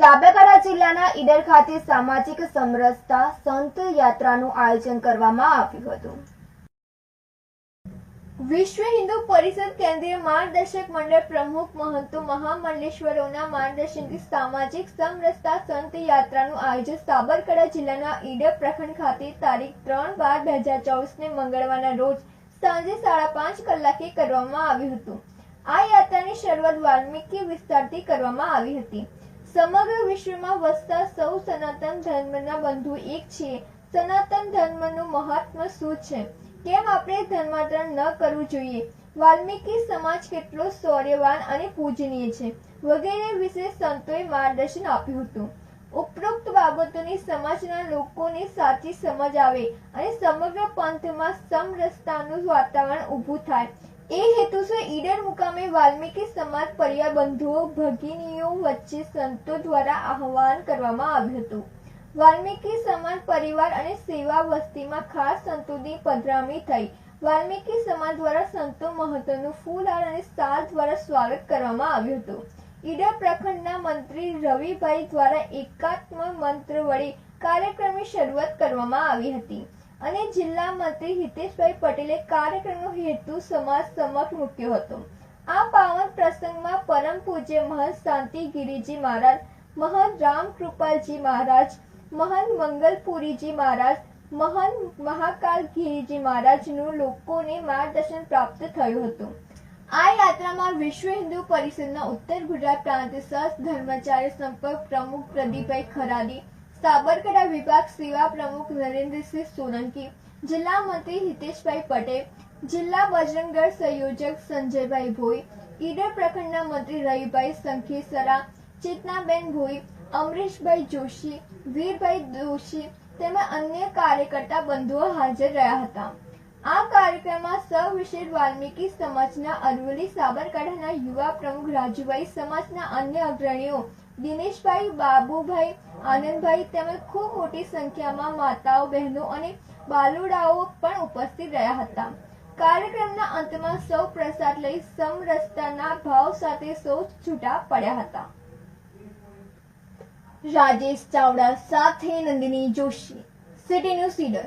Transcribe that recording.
સાબરકાંઠા જિલ્લાના ઈડર ખાતે સામાજિક સમરસતા સંત યાત્રાનું આયોજન કરવામાં આવ્યું હતું. વિશ્વ હિન્દુ પરિષદ કેન્દ્રીય માર્ગદર્શક મંડળ પ્રમુખ મહંતો મહામંડલેશ્વરોના માર્ગદર્શનથી સામાજિક સમરસતા સંત યાત્રાનું આયોજન સાબરકાંઠા જિલ્લાના ઈડર પ્રખંડ ખાતે તારીખ ત્રણ બાર બે હજાર ચોવીસને મંગળવારના રોજ સાંજે સાડા પાંચ કલાકે કરવામાં આવ્યું હતું. આ યાત્રાની શરૂઆત વાલ્મીકી વિસ્તારથી કરવામાં આવી હતી. સમગ્ર વિશ્વમાં વસતા સૌ સનાતન ધર્મના બંધુ એક છીએ સનાતન ધર્મનું મહાત્મ શું છે? કેમ આપણે ધર્માંતરણ ન કરવું જોઈએ? વાલ્મીકી સમાજ કેટલો શૌર્યવાન અને પૂજનીય છે વગેરે વિશે સંતોએ માર્ગદર્શન આપ્યું હતું. ઉપરોક્ત બાબતોની સમાજના લોકોને સાચી સમજ આવે અને સમગ્ર પંથમાં સમરસતાનું વાતાવરણ ઊભું થાય. એ હેતુસર ઈડર મુકામે વાલ્મીકી સમાજ પરિવાર બંધુઓ ભગિનીઓ વચ્ચે સંતો દ્વારા આહવાન કરવામાં આવ્યું હતું. વાલ્મીકી સમાજ પરિવાર અને સેવા વસ્તીમાં ખાસ સંતોની પધરામણી થઈ. વાલ્મીકી સમાજ દ્વારા સંતો મહત્વનું ફૂલહાર અને સાલ દ્વારા સ્વાગત કરવામાં આવ્યું હતું. ઈડર પ્રખંડના મંત્રી રવિભાઈ દ્વારા એકાત્મ મંત્ર વડે કાર્યક્રમની શરૂઆત કરવામાં આવી હતી. અને જિલ્લા મંત્રી હિતેશભાઈ પટેલે કાર્યક્રમનો હેતુ સમાજ સમક્ષ મૂક્યો હતો. આ પાવન પ્રસંગમાં પરમ પૂજ્ય મહંત શાંતિ ગિરિજી મહારાજ, મહંત રામ કૃપાલજી મહારાજ, મહંત મંગલપુરીજી મહારાજ, મહંત મહાકાલ ગિરિજી મહારાજનું લોકોને માર્ગદર્શન પ્રાપ્ત થયું હતું. આ યાત્રામાં વિશ્વ હિન્દુ પરિષદના ઉત્તર ગુજરાત પ્રાંત સહ ધર્માચાર્ય સંપર્ક પ્રમુખ પ્રદીપભાઈ ખરાડી સાબરકાંઠા વિભાગ સેવા પ્રમુખ નરેન્દ્રસિંહ સોલંકી, જિલ્લા મંત્રી હિતેશભાઈ પટેલ, જિલ્લા બજરંગ સંયોજક સંજયભાઈ ભોઈ, ઈડર પ્રખંડના મંત્રી રવિભાઈ સંખેસરા, ચેતનાબેન ભોઈ, અમરીશભાઈ જોશી, વીરભાઈ દોશી તેમજ અન્ય કાર્યકર્તા બંધુઓ હાજર રહ્યા હતા. આ કાર્યક્રમમાં સવિશેષ વાલ્મીકી સમાજના અરવલ્લી સાબરકાંઠાના યુવા પ્રમુખ રાજુભાઈ સમાજના અન્ય અગ્રણીઓ દિનેશભાઈ, બાબુભાઈ, આનંદભાઈ તેમજ ખૂબ મોટી સંખ્યામાં માતાઓ, બહેનો અને બાલુડાઓ પણ ઉપસ્થિત રહ્યા હતા. કાર્યક્રમના અંતમાં સૌ પ્રસાદ લઈ સમરસતાના ભાવ સાથે સૌ છૂટા પડ્યા હતા. રાજેશ ચાવડા સાથે નંદિની જોશી, સિટી ન્યૂઝ ઈડર